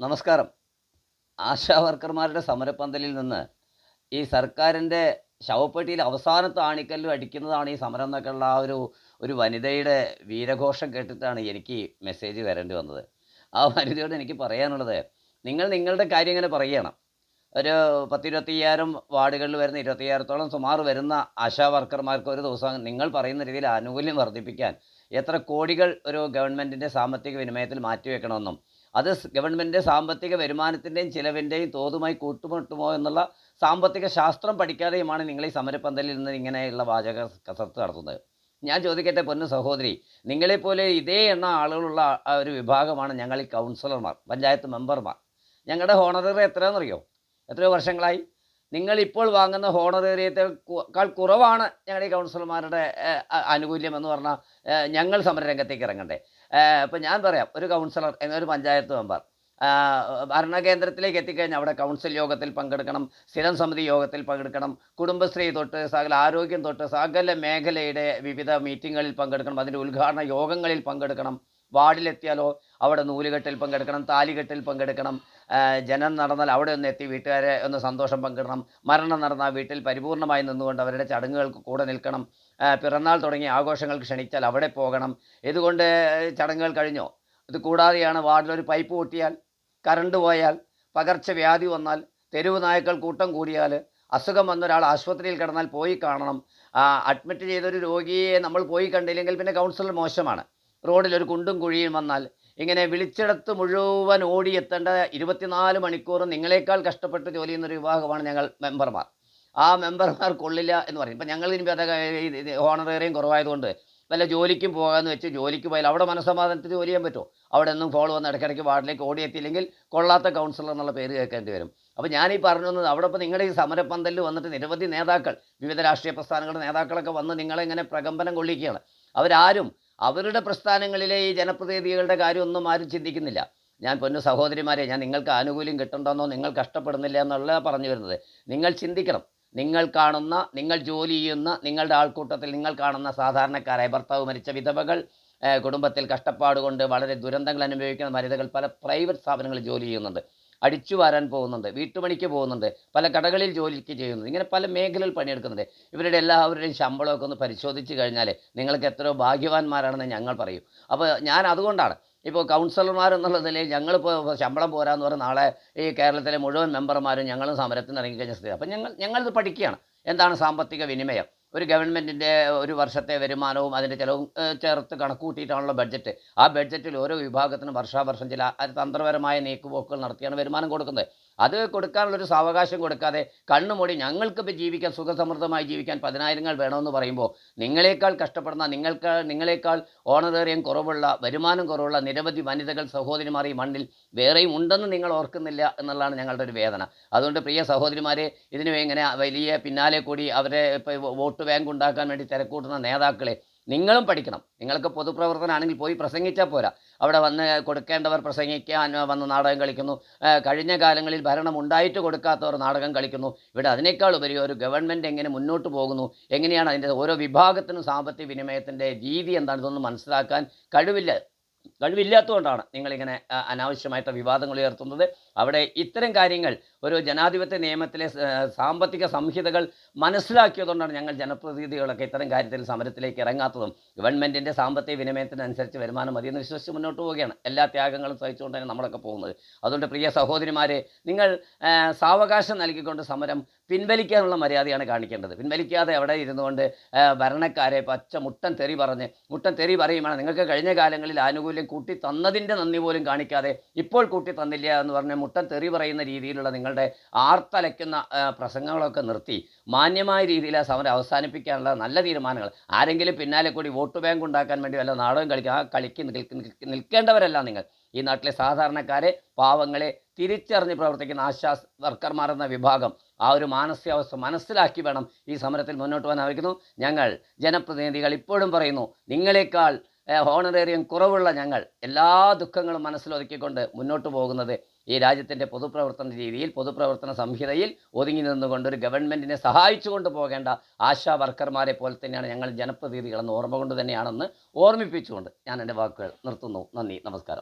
നമസ്കാരം. ആശാ വർക്കർമാരുടെ സമരപ്പന്തലിൽ നിന്ന് ഈ സർക്കാരിന്റെ ശവപ്പെട്ടിയിൽ അവസാനത്തെ ആണിക്കല്ലും അടിക്കുന്നതാണ് ഈ സമരം എന്നൊക്കെയുള്ള ആ ഒരു ഒരു വനിതയുടെ വീരഘോഷം കേട്ടിട്ടാണ് എനിക്ക് മെസ്സേജ് വരേണ്ടി വന്നത്. ആ വനിതയോട് എനിക്ക് പറയാനുള്ളത് നിങ്ങൾ നിങ്ങളുടെ കാര്യം ഇങ്ങനെ പറയണം. ഒരു പത്തിരുപത്തയ്യായിരം വാർഡുകളിൽ വരുന്ന ഇരുപത്തയ്യായിരത്തോളം സുമാർ വരുന്ന ആശാ വർക്കർമാർക്ക് ഒരു ദിവസം നിങ്ങൾ പറയുന്ന രീതിയിൽ ആനുകൂല്യം വർദ്ധിപ്പിക്കാൻ എത്ര കോടികൾ ഒരു ഗവൺമെന്റിന്റെ സാമ്പത്തിക വിനിമയത്തിൽ മാറ്റിവെക്കണമെന്നും അത് ഗവൺമെന്റ് സാമ്പത്തിക വരുമാനത്തിന്റെയും ചിലവിന്റെയും തോതുമായി കൂട്ടുമുട്ടുമോ എന്നുള്ള സാമ്പത്തിക ശാസ്ത്രം പഠിക്കാതെയുമാണ് നിങ്ങൾ ഈ സമരപ്പന്തലിൽ നിന്ന് ഇങ്ങനെയുള്ള വാചക കസർത്ത് നടത്തുന്നത്. ഞാൻ ചോദിക്കട്ടെ പൊന്നു സഹോദരി നിങ്ങളെപ്പോലെ ഇതേ എണ്ണ ആളുകളുള്ള ഒരു വിഭാഗമാണ് ഞങ്ങൾ ഈ കൗൺസിലർമാർ പഞ്ചായത്ത് മെമ്പർമാർ. ഞങ്ങളുടെ ഹോണററി എത്രയാണെന്നറിയോ? എത്രയോ വർഷങ്ങളായി? നിങ്ങൾ ഇപ്പോൾ വാങ്ങുന്ന ഹോണറേറിയത്തേക്കാൾ കുറവാണ് ഞങ്ങളുടെ കൗൺസിലർമാരുടെ ആനുകൂല്യം എന്ന് പറഞ്ഞാൽ ഞങ്ങൾ സമരരംഗത്തേക്ക് ഇറങ്ങണ്ടേ. ഇപ്പം ഞാൻ പറയാം ഒരു കൗൺസിലർ എന്നൊരു പഞ്ചായത്ത് മെമ്പർ ഭരണകേന്ദ്രത്തിലേക്ക് എത്തിക്കഴിഞ്ഞാൽ അവിടെ കൗൺസിൽ യോഗത്തിൽ പങ്കെടുക്കണം സ്ഥിരം സമിതി യോഗത്തിൽ പങ്കെടുക്കണം കുടുംബശ്രീ തൊട്ട് സകല ആരോഗ്യം തൊട്ട് സകല മേഖലയുടെ വിവിധ മീറ്റിങ്ങുകളിൽ പങ്കെടുക്കണം അതിന്റെ ഉദ്ഘാടന യോഗങ്ങളിൽ പങ്കെടുക്കണം വാർഡിലെത്തിയാലോ? അവിടെ നൂലുകെട്ടിൽ പങ്കെടുക്കണം താലികെട്ടിൽ പങ്കെടുക്കണം ജനം നടന്നാൽ അവിടെ ഒന്ന് എത്തി വീട്ടുകാരെ ഒന്ന് സന്തോഷം പങ്കിടണം മരണം നടന്നാൽ വീട്ടിൽ പരിപൂർണമായി നിന്നുകൊണ്ട് അവരുടെ ചടങ്ങുകൾക്ക് കൂടെ നിൽക്കണം പിറന്നാൾ തുടങ്ങിയ ആഘോഷങ്ങൾക്ക് ക്ഷണിച്ചാൽ അവിടെ പോകണം. ഇതുകൊണ്ട് ചടങ്ങുകൾ കഴിഞ്ഞോ? ഇത് കൂടാതെയാണ് വാർഡിലൊരു പൈപ്പ് പൊട്ടിയാൽ കറണ്ട് പോയാൽ പകർച്ചവ്യാധി വന്നാൽ തെരുവ് നായ്ക്കൾ കൂട്ടം കൂടിയാൽ അസുഖം വന്ന ഒരാൾ ആശുപത്രിയിൽ കിടന്നാൽ പോയി കാണണം. അഡ്മിറ്റ് ചെയ്തൊരു രോഗിയെ നമ്മൾ പോയി കണ്ടില്ലെങ്കിൽ പിന്നെ കൗൺസിലർ മോശമാണ്. റോഡിൽ ഒരു കുണ്ടും കുഴിയും വന്നാൽ ഇങ്ങനെ വിളിച്ചിടത്ത് മുഴുവൻ ഓടിയെത്തേണ്ട ഇരുപത്തിനാല് മണിക്കൂർ നിങ്ങളെക്കാൾ കഷ്ടപ്പെട്ട് ജോലി ചെയ്യുന്ന ഒരു വിഭാഗമാണ് ഞങ്ങൾ മെമ്പർമാർ. ആ മെമ്പർമാർ കൊള്ളില്ല എന്ന് പറയും. ഇപ്പം ഞങ്ങൾ ഇനി അത് ഓണറേറിയം കുറവായതുകൊണ്ട് വല്ല ജോലിക്കും പോകാമെന്ന് വെച്ച് ജോലിക്ക് പോയാൽ അവിടെ മനസ്സമാധാനത്തിൽ ജോലി ചെയ്യാൻ പറ്റുമോ? അവിടെ നിന്നും ഫോൾ വന്ന് ഇടയ്ക്കിടയ്ക്ക് വാർഡിലേക്ക് ഓടിയെത്തിയില്ലെങ്കിൽ കൊള്ളാത്ത കൗൺസിലർ എന്നുള്ള പേര് കേൾക്കേണ്ടി വരും. അപ്പോൾ ഈ പറഞ്ഞു വന്നത് അവിടെ ഇപ്പോൾ നിങ്ങളുടെ ഈ സമരപ്പന്തലിൽ വന്നിട്ട് നിരവധി നേതാക്കൾ വിവിധ രാഷ്ട്രീയ പ്രസ്ഥാനങ്ങളുടെ നേതാക്കളൊക്കെ വന്ന് നിങ്ങളെ ഇങ്ങനെ പ്രകമ്പനം കൊള്ളിക്കുകയാണ്. അവരാരും അവരുടെ പ്രസ്ഥാനങ്ങളിലെ ഈ ജനപ്രതിനിധികളുടെ കാര്യമൊന്നും ആരും ചിന്തിക്കുന്നില്ല. ഞാൻ പൊന്നു സഹോദരിമാരെ ഞാൻ നിങ്ങൾക്ക് ആനുകൂല്യം കിട്ടണ്ടെന്നോ നിങ്ങൾ കഷ്ടപ്പെടുന്നില്ല എന്നുള്ള പറഞ്ഞു വരുന്നത്. നിങ്ങൾ ചിന്തിക്കണം. നിങ്ങൾ കാണുന്ന നിങ്ങൾ ജോലി ചെയ്യുന്ന നിങ്ങളുടെ ആൾക്കൂട്ടത്തിൽ നിങ്ങൾ കാണുന്ന സാധാരണക്കാരായ ഭർത്താവ് മരിച്ച വിധവകൾ കുടുംബത്തിൽ കഷ്ടപ്പാട് കൊണ്ട് വളരെ ദുരന്തങ്ങൾ അനുഭവിക്കുന്ന വനിതകൾ പല പ്രൈവറ്റ് സ്ഥാപനങ്ങളിൽ ജോലി ചെയ്യുന്നുണ്ട്. അടിച്ചു വാരാൻ പോകുന്നുണ്ട് വീട്ടുപണിക്ക് പോകുന്നുണ്ട് പല കടകളിൽ ജോലിക്ക് ചെയ്യുന്നുണ്ട് ഇങ്ങനെ പല മേഖലയിൽ പണിയെടുക്കുന്നുണ്ട്. ഇവരുടെ എല്ലാവരുടെയും ശമ്പളമൊക്കെ ഒന്ന് പരിശോധിച്ച് കഴിഞ്ഞാൽ നിങ്ങൾക്ക് എത്രയോ ഭാഗ്യവാന്മാരാണെന്ന് ഞങ്ങൾ പറയും. അപ്പോൾ ഞാൻ അതുകൊണ്ടാണ് ഇപ്പോൾ കൗൺസിലർമാർ എന്നുള്ള നിലയിൽ ഞങ്ങളിപ്പോൾ ശമ്പളം പോരാന്ന് പറഞ്ഞാൽ നാളെ ഈ കേരളത്തിലെ മുഴുവൻ മെമ്പർമാരും ഞങ്ങളും സമരത്തിന് ഇറങ്ങിക്കഴിഞ്ഞ സ്ഥിതി അപ്പം ഞങ്ങൾ ഞങ്ങളിത് പഠിക്കുകയാണ്. എന്താണ് സാമ്പത്തിക വിനിമയം? ഒരു ഗവൺമെന്റിന്റെ ഒരു വർഷത്തെ വരുമാനവും അതിന്റെ ചിലവും ചേർത്ത് കണക്കുകൂട്ടിയിട്ടാണല്ലോ ബഡ്ജറ്റ്. ആ ബഡ്ജറ്റിൽ ഓരോ വിഭാഗത്തിനും വർഷാവർഷം ചില തന്ത്രപരമായ നീക്കുപോക്കുകൾ നടത്തിയാണ് വരുമാനം കൊടുക്കുന്നത്. അത് കൊടുക്കാനുള്ളൊരു സാവകാശം കൊടുക്കാതെ കണ്ണുമൂടി ഞങ്ങൾക്കിപ്പോൾ ജീവിക്കാൻ സുഖസമൃദ്ധമായി ജീവിക്കാൻ പതിനായിരങ്ങൾ വേണമെന്ന് പറയുമ്പോൾ നിങ്ങളെക്കാൾ കഷ്ടപ്പെടുന്ന നിങ്ങൾക്ക് നിങ്ങളെക്കാൾ ഓണറേറിയം കുറവുള്ള വരുമാനം കുറവുള്ള നിരവധി വനിതകൾ സഹോദരിമാർ ഈ മണ്ണിൽ വേറെയും ഉണ്ടെന്ന് നിങ്ങൾ ഓർക്കുന്നില്ല എന്നുള്ളതാണ് ഞങ്ങളുടെ ഒരു വേദന. അതുകൊണ്ട് പ്രിയ സഹോദരിമാരെ ഇതിനു ഇങ്ങനെ വലിയ പിന്നാലെ കൂടി അവരെ ഇപ്പോൾ വോട്ട് ബാങ്ക് ഉണ്ടാക്കാൻ വേണ്ടി തിരക്കൂട്ടുന്ന നേതാക്കളെ നിങ്ങളും പഠിക്കണം. നിങ്ങൾക്ക് പൊതുപ്രവർത്തനമാണെങ്കിൽ പോയി പ്രസംഗിച്ചാൽ പോരാ. അവിടെ വന്ന് കൊടുക്കേണ്ടവർ പ്രസംഗിക്കാൻ വന്ന് നാടകം കളിക്കുന്നു. കഴിഞ്ഞ കാലങ്ങളിൽ ഭരണം ഉണ്ടായിട്ട് കൊടുക്കാത്തവർ നാടകം കളിക്കുന്നു. ഇവിടെ അതിനേക്കാൾ ഉപരി ഒരു ഗവൺമെന്റ് എങ്ങനെ മുന്നോട്ട് പോകുന്നു? എങ്ങനെയാണ് അതിന്റെ ഓരോ വിഭാഗത്തിനും സാമ്പത്തിക വിനിമയത്തിന്റെ രീതി എന്താണ് ഇതൊന്നും മനസ്സിലാക്കാൻ കഴിവില്ല. കഴിവില്ലാത്തതുകൊണ്ടാണ് നിങ്ങളിങ്ങനെ അനാവശ്യമായിട്ട് വിവാദങ്ങൾ ഉയർത്തുന്നത്. അവിടെ ഇത്തരം കാര്യങ്ങൾ ഒരു ജനാധിപത്യ നിയമത്തിലെ സാമ്പത്തിക സംഹിതകൾ മനസ്സിലാക്കിയതുകൊണ്ടാണ് ഞങ്ങൾ ജനപ്രതിനിധികളൊക്കെ ഇത്തരം കാര്യത്തിൽ സമരത്തിലേക്ക് ഇറങ്ങാത്തതും. ഗവൺമെന്റിന്റെ സാമ്പത്തിക വിനിമയത്തിനനുസരിച്ച് വരുമാനം മതിയെന്ന് വിശ്വസിച്ച് മുന്നോട്ട് പോവുകയാണ്. എല്ലാ ത്യാഗങ്ങളും സഹിച്ചുകൊണ്ട് തന്നെ നമ്മളൊക്കെ പോകുന്നത്. അതുകൊണ്ട് പ്രിയ സഹോദരിമാരെ നിങ്ങൾ സാവകാശം നൽകിക്കൊണ്ട് സമരം പിൻവലിക്കാനുള്ള മര്യാദയാണ് കാണിക്കേണ്ടത്. പിൻവലിക്കാതെ അവിടെ ഇരുന്നുകൊണ്ട് ഭരണക്കാരെ പച്ച മുട്ടൻ തെറി പറഞ്ഞ് മുട്ടൻ തെറി പറയുമാണ് നിങ്ങൾക്ക് കഴിഞ്ഞ കാലങ്ങളിൽ ആനുകൂല്യം കൂട്ടി തന്നതിന്റെ നന്ദി പോലും കാണിക്കാതെ ഇപ്പോൾ കൂട്ടി തന്നില്ല എന്ന് പറഞ്ഞ് മുട്ടൻ തെറി പറയുന്ന രീതിയിലുള്ള നിങ്ങളുടെ ആർത്തലയ്ക്കുന്ന പ്രസംഗങ്ങളൊക്കെ നിർത്തി മാന്യമായ രീതിയിൽ ആ സമരം അവസാനിപ്പിക്കാനുള്ള നല്ല തീരുമാനങ്ങൾ. ആരെങ്കിലും പിന്നാലെ കൂടി വോട്ട് ബാങ്ക് ഉണ്ടാക്കാൻ വേണ്ടി വല്ല നാടകം കളിക്കുക ആ കളിക്ക് നിൽക്ക- നിൽക്ക- നിൽക്കേണ്ടവരല്ല നിങ്ങൾ. ഈ നാട്ടിലെ സാധാരണക്കാരെ പാവങ്ങളെ തിരിച്ചറിഞ്ഞ് പ്രവർത്തിക്കുന്ന ആശാ വർക്കർമാർ എന്ന വിഭാഗം ആ ഒരു മാനസികാവസ്ഥ മനസ്സിലാക്കി വേണം ഈ സമരത്തിൽ മുന്നോട്ട് പോകാൻ ആവശ്യിക്കുന്നു ഞങ്ങൾ ജനപ്രതിനിധികൾ ഇപ്പോഴും പറയുന്നു നിങ്ങളെക്കാൾ ഹോണറേറിയം കുറവുള്ള ഞങ്ങൾ എല്ലാ ദുഃഖങ്ങളും മനസ്സിലൊതുക്കിക്കൊണ്ട് മുന്നോട്ട് പോകുന്നത് ഈ രാജ്യത്തിന്റെ പൊതുപ്രവർത്തന രീതിയിൽ പൊതുപ്രവർത്തന സംഹിതയിൽ ഒതുങ്ങി നിന്നുകൊണ്ട് ഒരു ഗവൺമെന്റിനെ സഹായിച്ചുകൊണ്ട് പോകേണ്ട ആശാ വർക്കർമാരെ പോലെ തന്നെയാണ് ഞങ്ങൾ ജനപ്രതിനിധികളെന്ന് ഓർമ്മ കൊണ്ട് തന്നെയാണെന്ന് ഓർമ്മിപ്പിച്ചുകൊണ്ട് ഞാൻ എന്റെ വാക്കുകൾ നിർത്തുന്നു. നന്ദി നമസ്കാരം.